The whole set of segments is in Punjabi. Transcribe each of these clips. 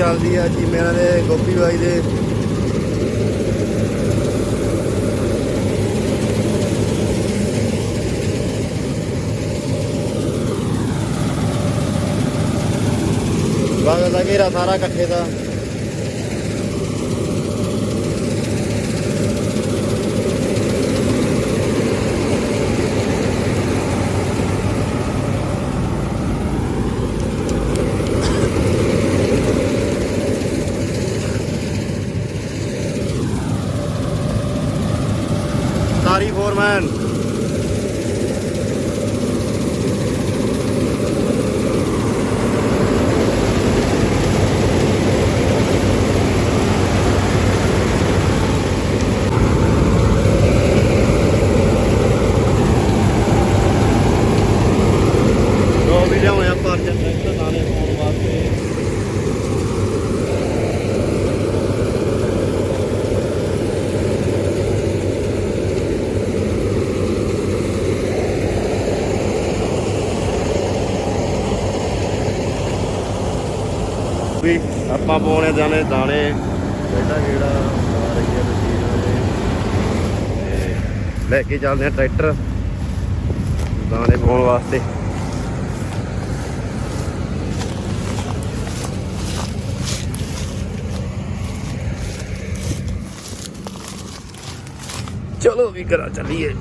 ਚੱਲਦੀ ਆ ਜੀ ਮੇਰਾ ਦੇ ਗੋਪੀ ਬਾਈ ਦੇ। ਬਾਗ ਦਾ ਘੇਰਾ ਸਾਰਾ ਇਕੱਠੇ ਦਾ ਸਾਰੀ ਫੋਰਮੈਨ ਦੋ ਵੀ ਲਿਆਉਣੇ ਆ ਪਰਚਨ ਟਰੈਕਟਰ ਨਾਲੇ ਪਾਉਣ ਵਾਸਤੇ ਵੀ ਆਪਾਂ ਪਾਉਣੇ ਦਾਣੇ ਦਾਣੇ। ਬੇਟਾ ਜਿਹੜਾ ਆ ਰਹੀ ਹੈ ਮਸ਼ੀਨ ਲੈ ਕੇ ਚੱਲਦੇ ਆ ਟਰੈਕਟਰ। ਦਾਣੇ ਪਾਉਣ ਵਾਸਤੇ। ਚਲੋ ਵੀ ਕਰਾ ਚੱਲੀਏ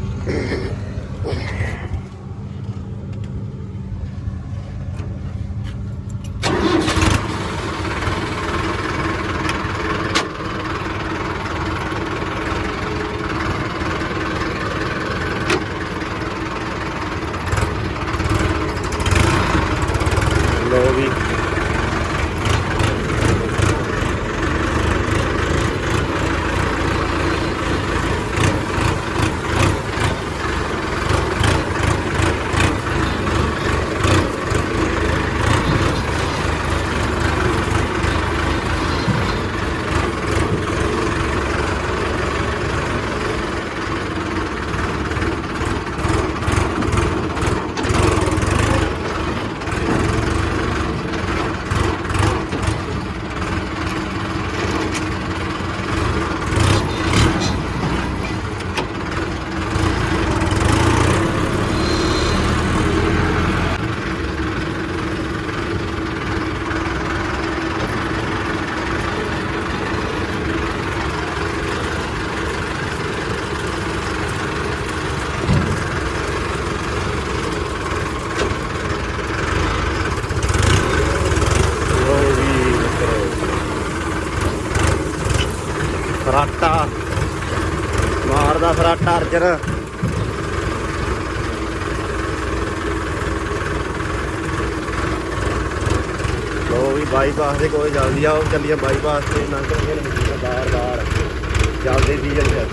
ਲੋ ਵੀ ਲੋ ਵੀ ਮਿੱਤਰੋ ਫਰਾਟਾ ਮਾਰਦਾ ਫਰਾਟਾ ਲੋ ਵੀ ਬਾਈਪਾਸ ਦੇ ਕੋਲ ਜਲਦੀ ਆਓ, ਚੱਲੀਏ ਬਾਈਪਾਸ ਤੇ ਲੰਘ ਰਹੇ ਬਾਰ ਬਾਰ ਚੱਲਦੇ ਡੀਜ਼ਲ ਚ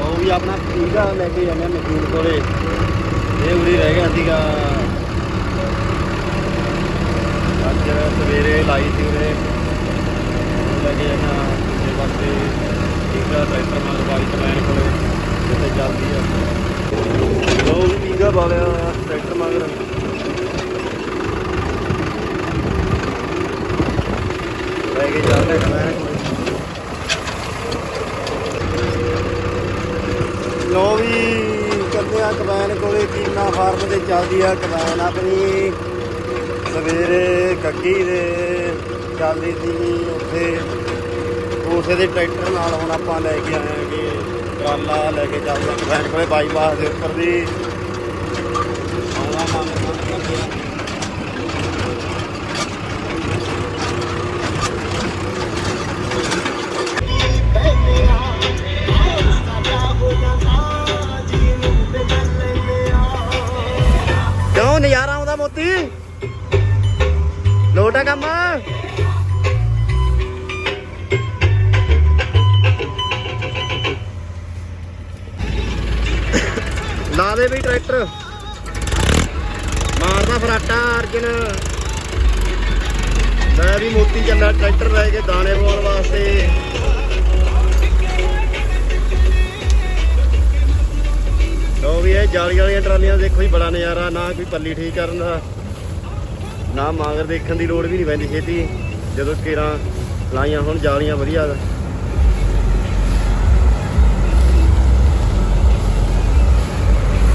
ਉਹ ਵੀ ਆਪਣਾ ਠੀਕਾ ਲੈ ਕੇ ਜਾਂਦੇ ਕੋਲੇ। ਇਹ ਉਰੀ ਰਹਿ ਗਿਆ ਸੀਗਾ। ਅੱਜ ਸਵੇਰੇ ਲਾਈ ਸੀ ਉਹਨੇ ਲੈ ਕੇ ਜਾਣਾ ਦੂਜੇ ਪਾਸੇ ਠੀਕਾ ਟਰੈਕਟਰ ਨਾਲ ਬਾਈ ਚਲਾਣ ਕੋਲੇ ਜਿੱਥੇ ਚੱਲਦੀ ਆ ਉਹ ਵੀ ਠੀਕਾ ਪਾ ਲਿਆ ਹੋਇਆ ਟਰੈਕਟਰ ਮਗਰ ਲੈ ਕੇ ਚੱਲਦੇ ਕਮੈਨ ਲੋ ਵੀ ਚੱਲਦੇ ਆ ਕਮੈਨ ਕੋਲੇ ਕੀਨਾ ਫਾਰਮ ਤੇ ਚੱਲਦੀ ਆ ਕਮੈਨ ਆਪਣੀ। ਸਵੇਰੇ ਕੱਗੀ ਦੇ ਚੱਲਦੀ ਸੀ ਉੱਥੇ ਉਸੇ ਦੇ ਟਰੈਕਟਰ ਨਾਲ ਹੁਣ ਆਪਾਂ ਲੈ ਕੇ ਆਏ ਆਂਗੇ ਟਰਾਲਾ ਲੈ ਕੇ ਚੱਲਦਾ। ਆ ਕਮੈਨ ਕੋਲੇ ਬਾਈਪਾਸ ਦੇ ਉੱਪਰ ਦੀ। ਨਜ਼ਾਰਾ ਲੋਟ ਆ ਕੰਮ। ਲਾ ਦੇ ਵੀ ਟਰੈਕਟਰ। ਮਾਰਦਾ ਫਰਾਟਾ ਅਰਜਨ। ਮੈਂ ਵੀ ਮੋਤੀ ਚੱਲਾ ਟਰੈਕਟਰ ਲੈ ਕੇ ਦਾਣੇ ਪਾਉਣ ਵਾਸਤੇ। ਜਾਲੀ ਵਾਲੀਆਂ ਟਰਾਲੀਆਂ ਦੇਖੋ ਜੀ ਬੜਾ ਨਜ਼ਾਰਾ, ਨਾ ਕੋਈ ਪੱਲੀ ਠੀਕ ਕਰਨ ਦਾ, ਨਾ ਮਾਂਗਰ ਦੇਖਣ ਦੀ ਲੋੜ ਵੀ ਨਹੀਂ ਪੈਂਦੀ ਛੇਤੀ। ਜਦੋਂ ਕੇਰਾਂ ਲਾਈਆਂ ਹੁਣ, ਜਾਲੀਆਂ ਵਧੀਆ।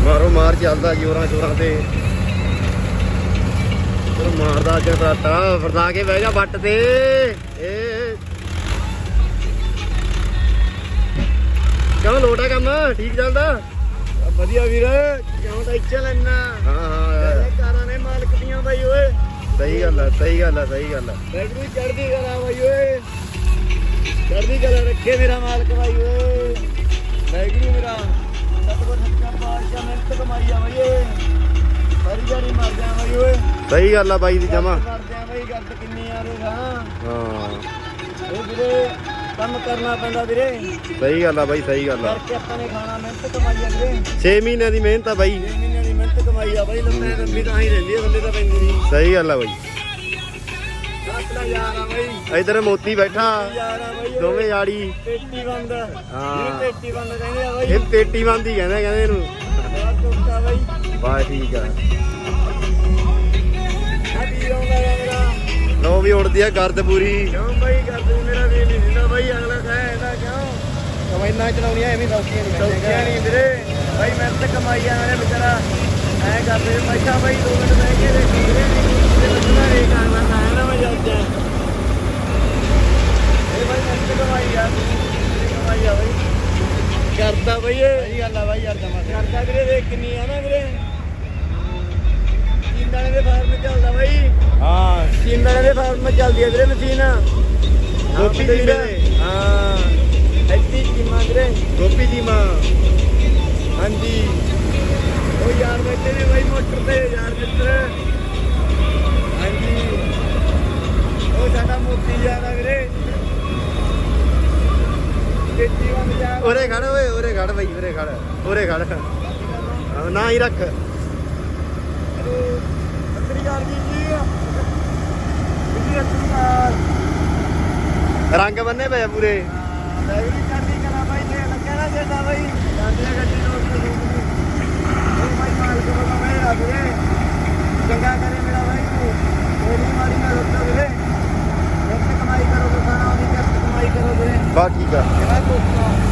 ਮਾਰੋ ਮਾਰ ਚੱਲਦਾ ਜੋਰਾਂ ਜੋਰਾਂ ਤੇ। ਉਹ ਮਾਰਦਾ ਅੱਜ ਫਰਦਾ ਕੇ ਬਹਿ ਜਾ ਬੱਟ ਤੇ। ਏ। ਕਿਉਂ ਲੋਟਾ ਕੰਮ? ਠੀਕ ਚੱਲਦਾ? ਵਧੀਆ ਵੀਰ। ਕਿਉਂ ਤਾਂ ਇੱਛਾ ਲੈਣਾ ਹਾਂ ਹਾਂ ਕਾਰਾਂ ਨੇ ਮਾਲਕ ਦੀਆਂ ਬਾਈ ਓਏ। ਸਹੀ ਗੱਲ ਆ ਸਹੀ ਗੱਲ ਆ ਸਹੀ ਗੱਲ ਆ। ਬੈਟਰੀ ਚੜਦੀ ਕਰਾ ਬਾਈ ਓਏ। ਚੜਦੀ ਕਰਾ ਰੱਖੇ ਮੇਰਾ ਮਾਲਕ ਬਾਈ ਓਏ। ਬੈਟਰੀ ਮੇਰਾ। ਸਤਿਗੁਰ ਸੱਚਾ ਪਾਤਸ਼ਾਹ ਮਿਹਨਤ ਕਮਾਈ ਆ ਬਾਈ ਓਏ। ਸਾਰੀ ਜਾਰੀ ਮਰ ਜਾ ਬਾਈ ਓਏ। ਸਹੀ ਗੱਲ ਆ ਬਾਈ ਦੀ ਜਮਾ। ਮਰ ਜਾ ਬਾਈ ਗੱਤ ਕਿੰਨੀ ਆ ਰੇ ਹਾਂ। ਹਾਂ। ਇਹ ਵੀਰੇ ਕੰਮ ਕਰਨਾ ਪੈਂਦਾ ਵੀਰੇ। ਸਹੀ ਗੱਲ ਆ ਬਾਈ ਸਹੀ ਗੱਲ ਆ। ਕਰਕੇ ਆਪਾਂ ਨੇ ਖਾਣਾ ਮਿਹਨਤ ਕਮਾਈ ਆ ਵੀਰੇ। 6 ਮਹੀਨਿਆਂ ਦੀ ਮਿਹਨਤ ਆ ਬਾਈ। 6 ਮਹੀਨਿਆਂ ਦੀ ਮਿਹਨਤ ਕਮਾਈ ਆ ਬਾਈ ਲੰਮੇ ਲੰਮੀ ਤਾਂ ਹੀ ਰਹਿੰਦੀ ਆ ਥੱਲੇ ਤਾਂ ਪੈਂਦੀ ਨਹੀਂ। ਸਹੀ ਗੱਲ ਆ ਬਾਈ। ਆਪਣਾ ਯਾਰ ਆ ਬਾਈ। ਇਧਰ ਮੋਤੀ ਬੈਠਾ। ਯਾਰ ਆ ਬਾਈ। ਦੋਵੇਂ ਯਾੜੀ ਪੇਟੀ ਬੰਦ। ਹਾਂ। ਇਹ ਪੇਟੀ ਬੰਦ ਕਹਿੰਦੇ ਆ ਬਾਈ। ਇਹ ਪੇਟੀ ਬੰਦੀ ਕਹਿੰਦੇ ਕਹਿੰਦੇ ਇਹਨੂੰ। ਬਹੁਤ ਦੁੱਖ ਆ ਬਾਈ। ਬਾ ਠੀਕ ਆ। ਆ। ਵੀਰ ਲੋ ਵੀ ਉੜਦੀ ਆ ਗਰਦ ਪੂਰੀ। ਕਿਉਂ ਬਾਈ ਕਰਦੇ ਮੇਰਾ ਵੀਰ ਨਹੀਂ ਬਾਈ ਅਗਲਾ ਕਹੇ ਇਹਦਾ ਕਿਉਂ? ਕਮੈਨਾਂ ਚਲਾਉਣੀਆਂ ਐਵੇਂ ਸੌਖੀਆਂ ਨਹੀਂ ਸੌਖਿਆ ਨਹੀਂ ਵੀਰੇ। ਬਾਈ ਮਿਹਨਤ ਕਮਾਈ ਆ ਨੇ ਵਿਚਾਰਾ। ਐ ਕਰਦੇ ਮੈਂ ਕਿਹਾ ਬਾਈ ਦੋ ਮਿੰਟ ਬਹਿ ਕੇ ਦੇਖ ਵੀਰੇ। ਤੇ ਬੰਦਾ ਰੇ ਕਰਨਾ ਤਾਂ ਹੈ ਨਾ ਮੈਂ ਜੱਜ। ਇਹ ਬਾਈ ਮਿਹਨਤ ਕਮਾਈ ਆ। ਕਮਾਈ ਆ ਬਾਈ। ਕਰਦਾ ਬਾਈ ਇਹ। ਸਹੀ ਗੱਲ ਆ ਬਾਈ ਯਾਰ ਜਮਾ ਕਰਦਾ ਵੀਰੇ ਦੇਖ ਕਿੰਨੀ ਆ ਨਾ ਵੀਰੇ। ਚੀਨਾਲੇ ਦੇ ਫਾਰਮ ਚੱਲਦਾ ਬਾਈ। ਹਾਂ। ਚੀਨਾਲੇ ਦੇ ਫਾਰਮ ਚੱਲਦੀ ਆ ਵੀਰੇ ਮਸ਼ੀਨ। ਗੋਪੀ ਜੀ ਵੀਰੇ। ਦੇ। ਹਾਂ। ਐਤੀ ਚੀਮਾ ਵੀਰੇ। ਗੋਪੀ ਜੀ ਮਾਂ। ਹਾਂਜੀ। ਉਹ ਯਾਰ ਬੈਠੇ ਨੇ ਬਾਈ ਮੋਟਰ ਤੇ ਯਾਰ ਮਿੱਤਰ। ਹਾਂਜੀ। ਉਹ ਸਾਡਾ ਮੋਤੀ ਯਾਰ ਆ ਵੀਰੇ। ਕਿੱਤੀ ਵਾਂ ਯਾਰ। ਉਰੇ ਖੜ ਓਏ ਉਰੇ ਖੜ ਬਾਈ ਉਰੇ ਖੜ ਉਰੇ ਖੜ। ਨਾ ਹੀ ਰੱਖ। ਅੰਤਰੀ ਯਾਰ ਜੀ ਜੀ ਜੀ ਅੰਤਰੀ ਰੰਗ ਬੰਨੇ ਪਏ ਆ ਪੂਰੇ। ਮੈਂ ਵੀ ਕਰਦੀ ਕਰਾਂ ਬਾਈ ਤੇ ਲੱਗਿਆ ਨਾ ਜਿਹੜਾ ਬਾਈ ਜਾਂਦੀ ਆ ਗੱਡੀ ਨੂੰ ਉੱਤੇ ਉਹ ਬਾਈ ਮਾਲਕ ਬਣਾ ਮੈਂ ਆ ਵੀਰੇ ਚੰਗਾ ਕਰੇ ਮੇਰਾ ਬਾਈ ਤੂੰ ਮੇਰੀ ਮਾਰੀ ਨਾ ਰੁੱਤ ਵੀਰੇ ਮਿਹਨਤ ਕਮਾਈ ਕਰੋ ਤਾਂ ਸਾਰਾ ਕਮਾਈ ਕਰੋ ਵੀਰੇ ਬਾ ਠੀਕ ਆ। ਕਿਹੜਾ ਕੋਸਾ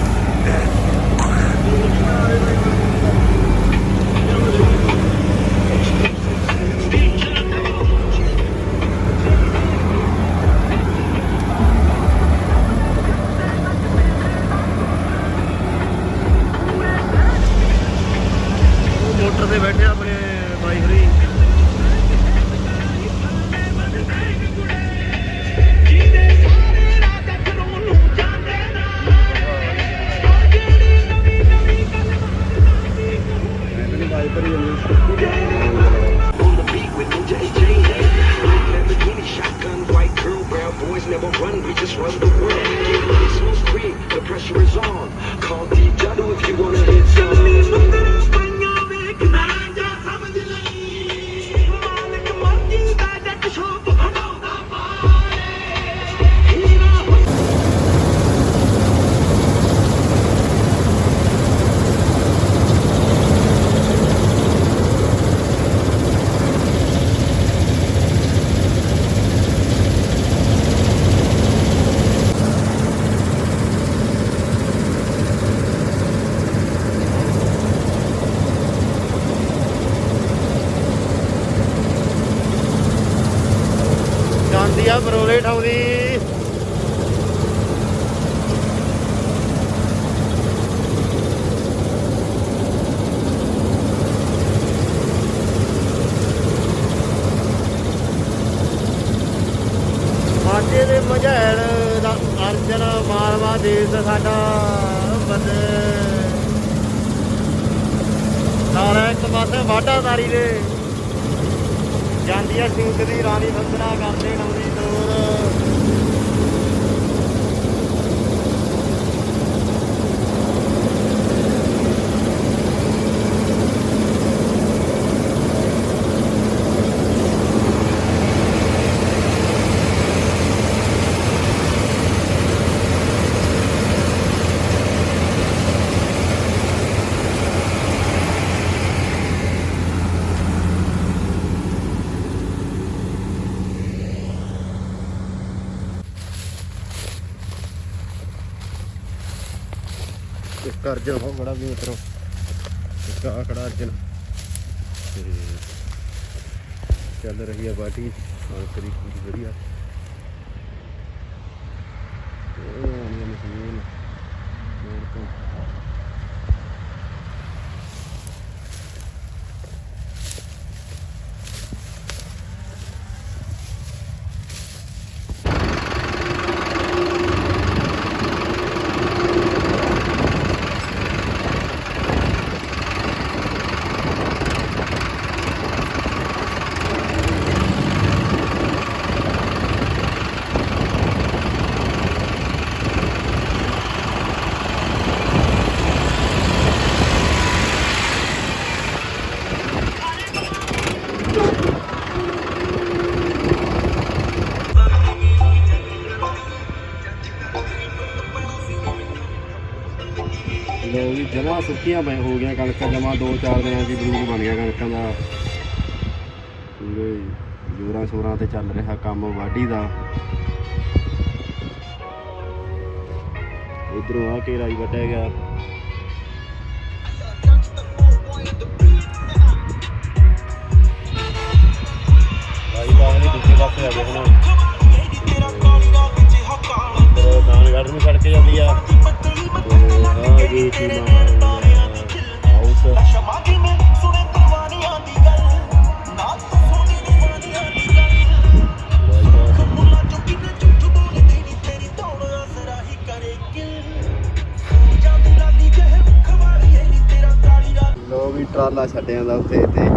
ਜਾਂਦੀ ਆ ਬਰੋਲੇ ਠਾਉਂਦੀ। ਮਾਝੇ ਦੇ ਮਝੈਲ ਦਾ ਅਰਜਨ ਮਾਲਵਾ ਦੇਸ਼ ਸਾਡਾ ਬੰਦੇ। ਸਾਰਾ ਇੱਕ ਪਾਸੇ ਵਾਢਾਦਾਰੀ ਦੇ। ਜਾਂਦੀ ਆ ਸ਼ੂਕ ਦੀ ਰਾਣੀ ਬੰਦਨਾ ਕਰਦੇ ਨੌਦੀ ਦੂਰ ਇੱਕ ਅਰਜਨ ਬਹੁਤ ਬੜਾ ਵੀ ਮਿੱਤਰੋ ਇੱਕ ਆ ਖੜਾ ਅਰਜਨ। ਤੇ ਚੱਲ ਰਹੀ ਆ ਬਾਟੀ ਕਣਕ ਦੀ ਪੂਰੀ ਵਧੀਆ। ਜਮਾ ਸੁੱਕੀਆਂ ਹੋ ਗਈਆਂ, ਕਣਕਾਂ ਜਮਾ 2-4 ਦਿਨਾਂ ਦੀ ਬਰੂਦ ਬਣ ਗਿਆ ਕਣਕਾਂ ਦਾ। ਪੂਰੇ ਜੋਰਾਂ ਸ਼ੋਰਾਂ ਤੇ ਚੱਲ ਰਿਹਾ ਕੰਮ ਵਾਢੀ ਦਾ। ਇਧਰੋਂ ਆ ਕੇ ਰਾਈ ਵੱਟਿਆ ਗਿਆ। ਰਾਈ ਬਾਗ ਦੇ ਦੂਜੇ ਪਾਸੇ ਆ ਗਏ ਹੁਣ। ਇੱਧਰ ਦਾਨਗੜ੍ਹ ਨੂੰ ਛੱਡ ਕੇ ਜਾਂਦੀ ਆ। ਤੇ ਜੀ ਚੀਮਾ ਹਾਊਸ ਟਰਾਲਾ ਛੱਡਿਆ ਦਾ ਉੱਥੇ ਤੇ